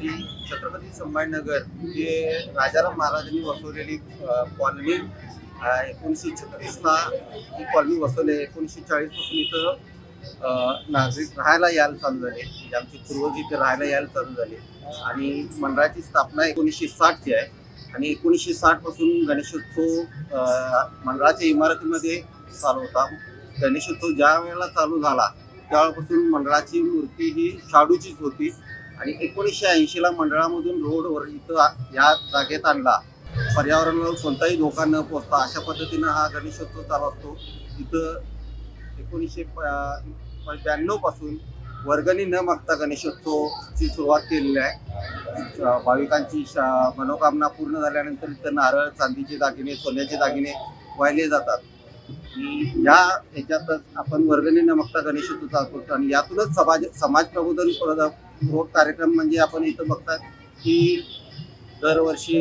की छत्रपती संभाजीनगर हे राजाराम महाराजांनी वसवलेली कॉलनी एकोणीसशे छत्तीसला ही कॉलनी वसवली. आहे एकोणीसशे चाळीसपासून इथं नागरिक राहायला यायला चालू झाले. म्हणजे आमचे पूर्वज इथे राहायला यायला चालू झाले. आणि मंडळाची स्थापना एकोणीसशे साठची आहे. आणि एकोणीसशे साठपासून गणेशोत्सव मंडळाच्या इमारतीमध्ये चालू होता. गणेशोत्सव ज्या वेळेला चालू झाला त्यावेळेपासून मंडळाची मूर्ती ही शाडूचीच होती. आणि एकोणीसशे ऐंशीला मंडळामधून रोडवर इथं या जागेत आणला. पर्यावरणाला कोणताही धोका न पोचता अशा पद्धतीनं हा गणेशोत्सव चालू असतो. इथं एकोणीसशे ब्याण्णवपासून वर्गणी न मागता गणेशोत्सवची सुरुवात केलेली आहे. भाविकांची शा- मनोकामना पूर्ण झाल्यानंतर इथं नारळ चांदीचे दागिने सोन्याचे दागिने वाहिले जातात. या ह्याच्यातच आपण वर्गणी न मागता गणेशोत्सव चालतो आणि यातूनच समाज समाज प्रबोधन प्रद- कार्यक्रम म्हणजे आपण इथं बघतात की दरवर्षी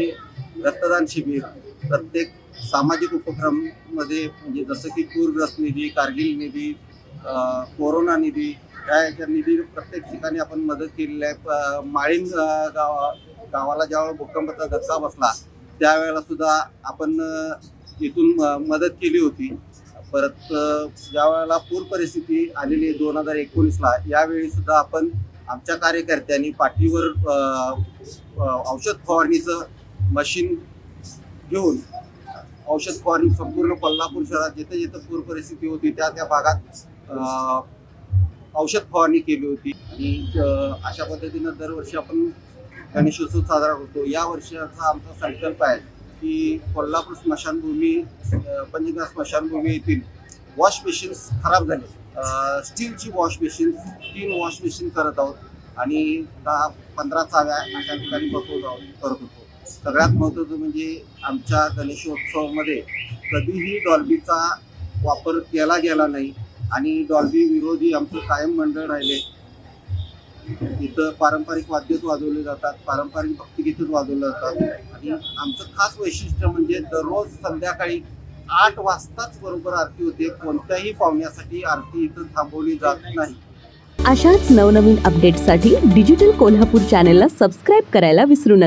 रक्तदान शिबिर प्रत्येक सामाजिक उपक्रममध्ये म्हणजे जसं की पूरग्रस्त निधी कारगिल निधी कोरोना निधी या याच्या निधी प्रत्येक ठिकाणी आपण मदत केलेली आहे. माळीण गावा गावाला ज्यावेळेला भूकंपाचा धक्का बसला त्यावेळेला सुद्धा आपण इथून मदत केली होती. परत ज्या वेळेला पूर परिस्थिती आलेली आहे दोन हजार एकोणीसला यावेळी सुद्धा आपण आमच्या कार्यकर्त्यांनी पाठीवर औषध फवारणीचं मशीन घेऊन औषध फवारणी संपूर्ण कोल्हापूर शहरात जिथे जिथे पूर परिस्थिती होती त्या त्या भागात औषध फवारणी केली होती. आणि अशा पद्धतीनं दरवर्षी आपण गणेशोत्सव साजरा करतो. या वर्षाचा आमचा संकल्प आहे की कोल्हापूर स्मशानभूमी अं, स्मशानभूमी येथील वॉश मशीन्स खराब झाले. स्टीलची वॉश मशीन तीन वॉश मशीन करत आहोत आणि दहा पंधरा चाव्या अशा ठिकाणी बसवत आहोत करत होतो. सगळ्यात महत्त्वाचं म्हणजे आमच्या गणेशोत्सवामध्ये कधीही डॉल्बीचा वापर केला गेला नाही आणि डॉल्बी विरोधी आमचं कायम मंडळ राहिले. इथं पारंपरिक वाद्यच वाजवले जातात पारंपरिक भक्तिगीतच वाजवले जातात. आणि आमचं खास वैशिष्ट्य म्हणजे दररोज संध्याकाळी आठ वाजताच बरोबर आरती होते. कोणत्याही पाहुण्यासाठी आरती इथं थांबवली जात नाही. अशाच नवनवीन अपडेट्ससाठी डिजिटल कोल्हापूर चॅनेलला सबस्क्राईब करायला विसरू नका.